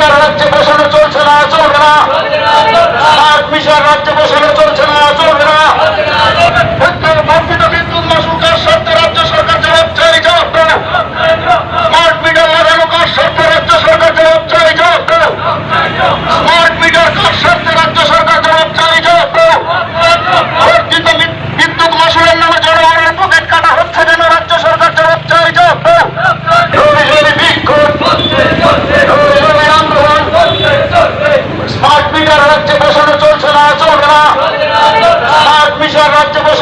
মিশর রাজ্যে বসানো চলছে না, চলবে না। সাত মিশর রাজ্যে বসানো চলছে না, চলবে না। বঞ্চিত রাজ্য সরকার জবাব চাই জবাব স্মার্ট মিটার লাগানো কার সত্য রাজ্য সরকার জবাব চাই জবাব দেন। স্মার্ট রাজ্য সরকার জবাব চাই বিদ্যুৎ মাসুরের নামে জনগণের কাটা হচ্ছে যেন রাজ্য সরকার জবাব চাই জবাব বক্তব্য